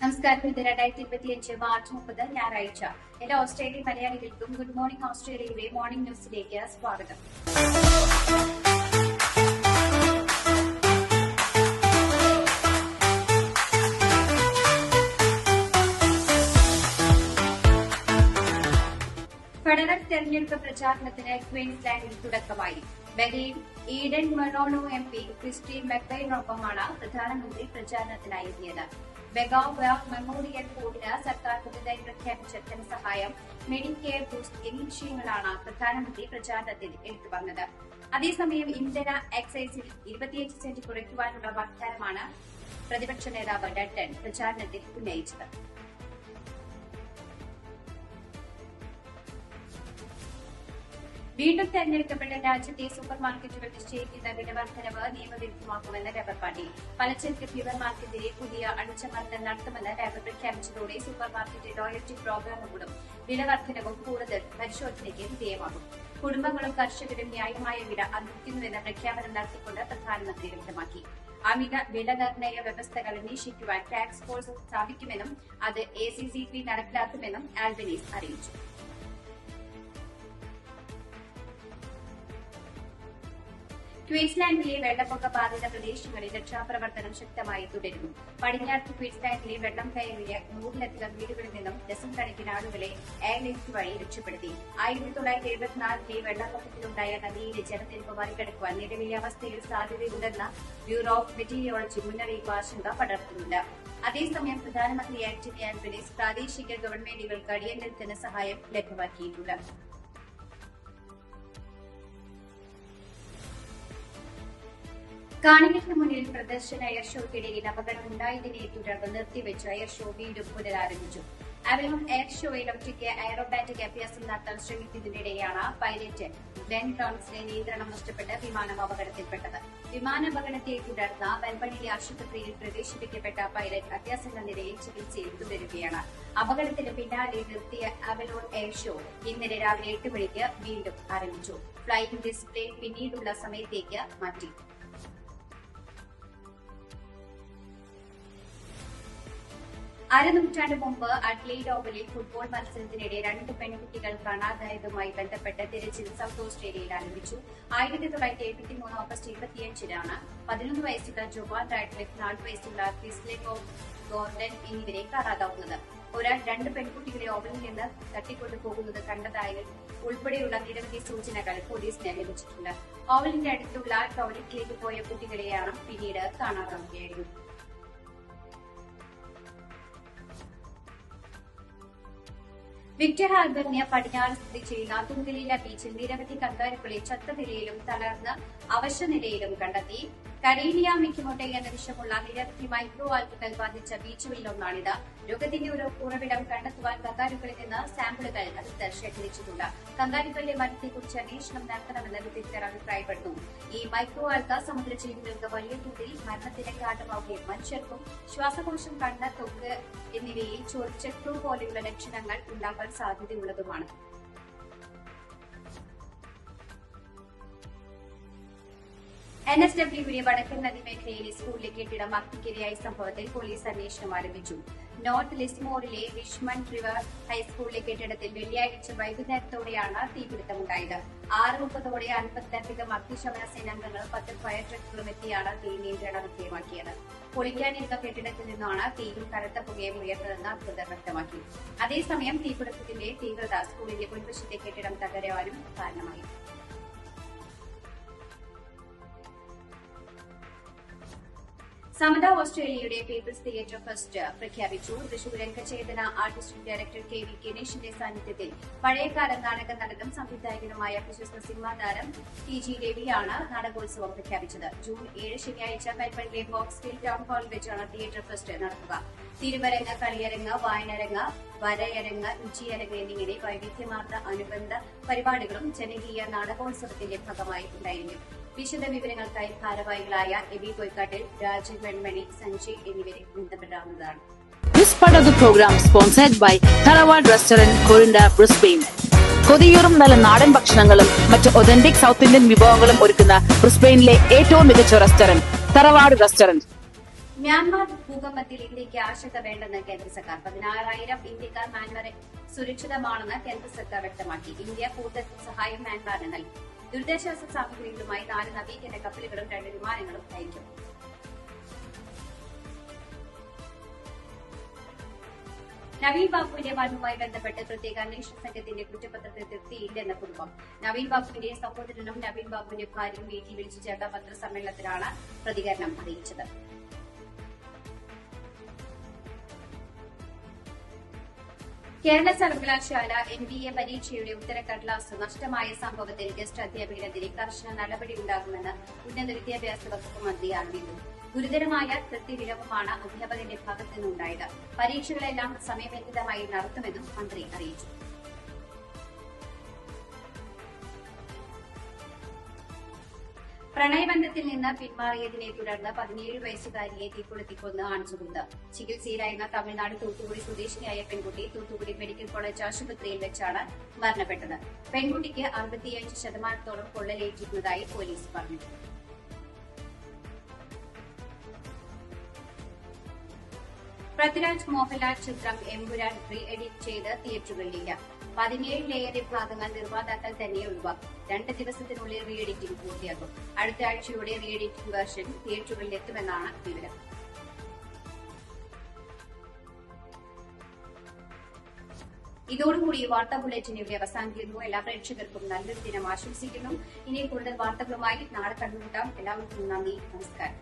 നമസ്കാരം. ഇത് രണ്ടായിരത്തി ഇരുപത്തി അഞ്ച് മാർച്ച് മുപ്പത് ഞായറാഴ്ച. എല്ലാ ഓസ്ട്രേലിയൻ മലയാളികൾക്കും ഗുഡ് മോർണിംഗ് ഓസ്ട്രേലിയയുടെ മോർണിംഗ് ന്യൂസിലേക്ക് സ്വാഗതം. ഫെഡറൽ തെരഞ്ഞെടുപ്പ് പ്രചാരണത്തിന് ക്വീൻസ്ലാൻഡിൽ തുടക്കമായി. ബെഗയിൽ Eden Monaro M P Christine മെക്കൈനൊപ്പമാണ് പ്രധാനമന്ത്രി പ്രചാരണത്തിനായി എത്തിയത്. ബെഗാവ് മെമ്മോറിയൽ ഫോർഡിന് സർക്കാർ പുതുതായി പ്രഖ്യാപിച്ച ധനസഹായം മെഡിക്കെയർ ബൂസ്റ്റ് എന്നീ വിഷയങ്ങളാണ് പ്രധാനമന്ത്രി പ്രചാരണത്തിൽ എടുത്തു വന്നത് അതേസമയം ഇന്ധന എക്സൈസിൽ ഇരുപത്തിയഞ്ച് സെന്റ് കുറയ്ക്കുവാനുള്ള വാഗ്ദാനമാണ് പ്രതിപക്ഷ നേതാവ് ഡട്ടൺ പ്രചാരണത്തിൽ ഉന്നയിച്ചത്. വീണ്ടും തെരഞ്ഞെടുക്കപ്പെട്ട രാജ്യത്തെ സൂപ്പർ മാർക്കറ്റുകൾ നിശ്ചയിക്കുന്ന വിലവർദ്ധനവ് നിയമവിരുദ്ധമാക്കുമെന്ന് ലേബർ പാർട്ടി. പലചരക്ക് മാർക്കറ്റിലെ പുതിയ അടിച്ചമർദ്ദം നടത്തുമെന്ന് ലേബർ പ്രഖ്യാപിച്ചതോടെ സൂപ്പർ മാർക്കറ്റ് ലോയൽറ്റി പ്രോഗ്രാമുകളും വിലവർദ്ധനവും കൂടുതൽ പരിശോധനയ്ക്ക് വിധേയമാകും. കുടുംബങ്ങളും കർഷകരും ന്യായമായ വില അനുവദിക്കുന്നുവെന്ന പ്രഖ്യാപനം നടത്തിക്കൊണ്ട് പ്രധാനമന്ത്രി വ്യക്തമാക്കി. അമിത വില നിർണയ വ്യവസ്ഥകൾ അന്വേഷിക്കുവാൻ ടാക്സ് ഫോഴ്സ് സ്ഥാപിക്കുമെന്നും അത് എ സി സി പി നടപ്പിലാക്കുമെന്നും ആൽബനീസ് അറിയിച്ചു. ക്വീൻസ്ലാൻഡിലെ വെള്ളപ്പൊക്ക ബാധിത പ്രദേശങ്ങളിൽ രക്ഷാപ്രവർത്തനം ശക്തമായി തുടരുന്നു. പടിഞ്ഞാറ് ക്വീൻസ്ലാൻഡിലെ വെള്ളം കയറിയ നൂറിലധികം വീടുകളിൽ നിന്നും ഡസൻ കണക്കിന് ആളുകളെ വഴി രക്ഷപ്പെടുത്തി. ആയിരത്തി തൊള്ളായിരത്തി എഴുപത്തിനാലിലെ വെള്ളപ്പൊക്കത്തിലുണ്ടായ നദിയിലെ ജലനിരപ്പ് മറികടക്കുവാൻ നിലവിലെ അവസ്ഥയിൽ സാധ്യതയുണ്ടെന്ന ബ്യൂറോ ഓഫ് മെറ്റീരിയോളജി മുന്നറിയിപ്പ് ആശങ്ക പടർത്തുന്നുണ്ട്. അതേസമയം പ്രധാനമന്ത്രി ആന്റണി ആൽബനീസ് പ്രാദേശിക ഗവൺമെന്റുകൾക്ക് അടിയന്തര സഹായം ലഭ്യമാക്കിയിട്ടുണ്ട്. കാണികൾക്ക് മുന്നിൽ പ്രദർശന എയർ ഷോയ്ക്കിടയിൽ അപകടമുണ്ടായതിനെ തുടർന്ന് നിർത്തിവെച്ച എയർ ഷോ വീണ്ടും പുനരാരംഭിച്ചു. അവരും എയർ ഷോയിൽ ഒറ്റയ്ക്ക് എയറോബാറ്റിക് അഭ്യാസം നടത്താൻ ശ്രമിക്കുന്നതിനിടെയാണ് പൈലറ്റ് ഗ്ലെൻ ടോൺസിനെ നിയന്ത്രണം നഷ്ടപ്പെട്ട് വിമാനം അപകടത്തിൽപ്പെട്ടത്. വിമാനാപകടത്തെ തുടർന്ന് മെൽബണിലെ ആശുപത്രിയിൽ പ്രവേശിപ്പിക്കപ്പെട്ട പൈലറ്റ് അത്യാസന്നനിലയിൽ ചികിത്സയിൽ തുടരുകയാണ്. അപകടത്തിന് പിന്നാലെ നിർത്തിയ അവലോൺ എയർ ഷോ ഇന്നലെ രാവിലെ എട്ട് മണിക്ക് വീണ്ടും ആരംഭിച്ചു. ഫ്ലൈറ്റ് ഡിസ്പ്ലേ പിന്നീടുള്ള സമയത്തേക്ക് മാറ്റി. അരനൂറ്റാണ്ട് മുമ്പ് അഡ്ലൈഡ് ഓവലിൽ ഫുട്ബോൾ മത്സരത്തിനിടെ രണ്ട് പെൺകുട്ടികൾ കാണാതായതുമായി ബന്ധപ്പെട്ട് തിരച്ചിൽ സൗത്ത് ഓസ്ട്രേലിയയിൽ ആരംഭിച്ചു. ആയിരത്തി തൊള്ളായിരത്തി എഴുപത്തി മൂന്ന് ഓഗസ്റ്റ് ഇരുപത്തിയഞ്ചിനാണ് പതിനൊന്ന് വയസ്സുള്ള ജോബാൻ റാഡ്ക്ലിഫ് നാല് വയസ്സുള്ള ക്രിസ്ലെഗോ ഗോർഡൻ എന്നിവരെ കാണാതാവുന്നത്. ഒരാൾ രണ്ട് പെൺകുട്ടികളെ ഓവലിൽ നിന്ന് തട്ടിക്കൊണ്ടുപോകുന്നത് കണ്ടതായി ഉൾപ്പെടെയുള്ള നിരവധി സൂചനകൾ പോലീസിന് ലഭിച്ചിട്ടുണ്ട്. ഓവലിന്റെ അടുത്തുള്ള ടോയ്ലറ്റിലേക്ക് പോയ കുട്ടികളെയാണ് പിന്നീട് കാണാതാവുകയായിരുന്നു. വിക്ടർ ഹാർബറിന് പടിഞ്ഞാറ് സ്ഥിതി ചെയ്യുന്ന തുങ്കലീല ബീച്ചിൽ നിരവധി കന്നുകാലികളെ ചത്ത നിലയിലും തളർന്ന് അവശനിലയിലും കണ്ടെത്തി. കരേലിയ മിക്കിമോട്ടെ എന്ന വിഷമുള്ള നിരവധി മൈക്രോ ആൽഗകൾ ബാധിച്ച ബീച്ചുകളിലൊന്നാണിത് രോഗത്തിന്റെ ഒരു ഉറവിടം കണ്ടെത്തുവാൻ കങ്കാരുക്കളിൽ നിന്ന് സാമ്പിളുകൾ അടുത്ത് ശേഖരിച്ചിട്ടുണ്ട്. കങ്കാരുക്കളുടെ മരണത്തെക്കുറിച്ച് അന്വേഷണം നടത്തണമെന്ന് വിദഗ്ധർ അഭിപ്രായപ്പെടുന്നു. ഈ മൈക്രോ ആൽഗ സമുദ്രജീവികൾക്ക് വലിയ തോതിൽ മരണത്തിന്റെ കാരണമാവുകയും മനുഷ്യർക്കും ശ്വാസകോശം കണ്ണ് തൊക്ക് എന്നിവയിൽ ചൊറിച്ചട്ടു പോലെയുള്ള ലക്ഷണങ്ങൾ ഉണ്ടാകാൻ സാധ്യതയുള്ളതുമാണ്. എൻ എസ് ഡബ്ല്യുവിലെ വടക്കൻ നദി മേഖലയിലെ സ്കൂളിലെ കെട്ടിടം അഗ്നിക്കിരയായ സംഭവത്തിൽ പോലീസ് അന്വേഷണം ആരംഭിച്ചു. നോർത്ത് ലിസ്മോറിലെ വിഷ്മൻ റിവർ ഹൈസ്കൂളിലെ കെട്ടിടത്തിൽ വെള്ളിയാഴ്ച വൈകുന്നേരത്തോടെയാണ് തീപിടുത്തമുണ്ടായത്. ആറ് മുപ്പതോടെ അൻപത്തിലധികം അഗ്നിശമന സേനാംഗങ്ങൾ പത്ത് ഫയർ ട്രക്കുകളും എത്തിയാണ് തീ നിയന്ത്രണം വിധേയമാക്കിയത്. പൊളിക്കാനിരുന്ന കെട്ടിടത്തിൽ നിന്നാണ് തീയും കനത്ത പുകയും ഉയർന്നതെന്ന് അധികൃതർ വ്യക്തമാക്കി. അതേസമയം തീപിടുത്തത്തിന്റെ തീവ്രത സ്കൂളിന്റെ മുൻവശത്തെ കെട്ടിടം തകരാനും കാരണമായി. സമത ഓസ്ട്രേലിയയുടെ പീപ്പിൾസ് തിയേറ്റർ ഫസ്റ്റ് പ്രഖ്യാപിച്ചു. Thrissur Rangachetana artist director K V ഗണേഷിന്റെ സാന്നിധ്യത്തിൽ പഴയകാല നാടക നടനും സംവിധായകനുമായ പ്രശസ്ത സിനിമാ താരം ടി ജി രവിയാണ് നാടകോത്സവം പ്രഖ്യാപിച്ചത്. ജൂൺ ഏഴ് ശനിയാഴ്ച കൽപ്പള്ളിയിലെ ബോക്സ് ഹിൽ ടൗൺ ഹാളിൽ വെച്ചാണ് തിയേറ്റർ ഫസ്റ്റ് നടക്കുക. തിരുവരങ്ങ് കളിയരങ്ങ് വായനരങ്ങ് വരയരങ്ങ് രുചിയരങ്ങ് എന്നിങ്ങനെ വൈവിധ്യമാർന്ന അനുബന്ധ പരിപാടികളും ജനകീയ നാടകോത്സവത്തിന്റെ ഭാഗമായി ഉണ്ടായിരിക്കും വിശദ വിവരങ്ങൾക്കായി ഭാരവാഹികളായ എബി കൊയ്ക്കാട്ടിൽ രാജൻ വെൺമണി സഞ്ജയ് എന്നിവരെ ബന്ധപ്പെടാവുന്നതാണ്. This part of the program sponsored by Tharawad Restaurant, Korinda Brisbane. കൊതിയൂറും നല്ല നാടൻ ഭക്ഷണങ്ങളും മറ്റ് ഒതന്റിക് സൗത്ത് ഇന്ത്യൻ വിഭവങ്ങളും ഒരുക്കുന്ന ബ്രിസ്ബെയിനിലെ ഏറ്റവും മികച്ച റെസ്റ്റോറന്റ് തറവാട് റെസ്റ്റോറന്റ് മ്യാൻമാർ ഭൂകമ്പത്തിൽ ഇന്ത്യയ്ക്ക് ആശങ്ക വേണ്ടെന്ന് കേന്ദ്ര സർക്കാർ. പതിനാറായിരം ഇന്ത്യക്കാർ മ്യാൻമാറിൽ സുരക്ഷിതമാണെന്ന് കേന്ദ്ര സർക്കാർ വ്യക്തമാക്കി. ഇന്ത്യ കൂടുതൽ സഹായം മ്യാൻമാറിന് നൽകി. ദുരിതാശ്വാസ സാമഗ്രികളുമായി നാല് നവീകരണ കപ്പലുകളും രണ്ട് വിമാനങ്ങളും അയക്കും നവീൻ ബാബുവിന്റെ മരണവുമായി ബന്ധപ്പെട്ട് പ്രത്യേക അന്വേഷണ സംഘത്തിന്റെ കുറ്റപത്രത്തിൽ തൃപ്തിയില്ലെന്ന കുടുംബം. നവീൻ ബാബുവിന്റെ സഹോദരനും നവീൻ ബാബുവിന്റെ ഭാര്യയും വീട്ടിൽ വിളിച്ചു ചേർത്ത പത്രസമ്മേളനത്തിലാണ് പ്രതികരണം അറിയിച്ചത്. കേരള സർവകലാശാല എം ബി എ പരീക്ഷയുടെ ഉത്തരക്കടലാസ് നഷ്ടമായ സംഭവത്തിൽ ഗസ്റ്റ് അധ്യാപകരെതിരെ കർശന നടപടിയുണ്ടാകുമെന്ന് ഉന്നത വിദ്യാഭ്യാസ വകുപ്പ് മന്ത്രി അറിയിച്ചു ഗുരുതരമായ കൃത്യവിലവുമാണ് അധ്യാപകന്റെ ഭാഗത്തു നിന്നുണ്ടായത് പരീക്ഷകളെല്ലാം സമയബന്ധിതമായി നടത്തുമെന്നും മന്ത്രി അറിയിച്ചു. പ്രണയബന്ധത്തിൽ നിന്ന് പിന്മാറിയതിനെ തുടർന്ന് പതിനേഴ് വയസ്സുകാരിയെ തീക്കൊളുത്തിക്കൊന്ന് ആൺസുഹൃത്ത്. ചികിത്സയിലായിരുന്ന തമിഴ്നാട് തൂത്തുക്കുടി സ്വദേശിനിയായ പെൺകുട്ടി തൂത്തുക്കുടി മെഡിക്കൽ കോളേജ് ആശുപത്രിയിൽ വെച്ചാണ് മരണപ്പെട്ടത്. പെൺകുട്ടിക്ക് അറുപത്തിയഞ്ച് ശതമാനത്തോളം പൊള്ളലേറ്റിരുന്നതായി പോലീസ് പറഞ്ഞു. പൃഥ്വിരാജ് മോഹൻലാൽ ചിത്രം എമ്പുരാൻ റീ എഡിറ്റ് ചെയ്ത് തിയേറ്ററുകളിലില്ല. പതിനേഴിലേറെ ഭാഗങ്ങൾ നിർമ്മാതാക്കൾ തന്നെ ഒഴിവാക്കും. രണ്ട് ദിവസത്തിനുള്ളിൽ റീ എഡിറ്റിംഗ് പൂർത്തിയാക്കും. അടുത്ത ആഴ്ചയോടെ റീ എഡിറ്റിംഗ് വേർഷൻ തിയേറ്ററുകളിൽ എത്തുമെന്നാണ് വിവരം. ഇതോടുകൂടി വാർത്താ ബുള്ളറ്റിൻ ഇവിടെ അവസാനിക്കുന്നു. എല്ലാ പ്രേക്ഷകർക്കും നല്ലൊരു ദിനം ആശംസിക്കുന്നു. ഇനി കൂടുതൽ വാർത്തകളുമായി നാളെ കണ്ടുമുട്ടാം. എല്ലാവർക്കും നന്ദി. നമസ്കാരം.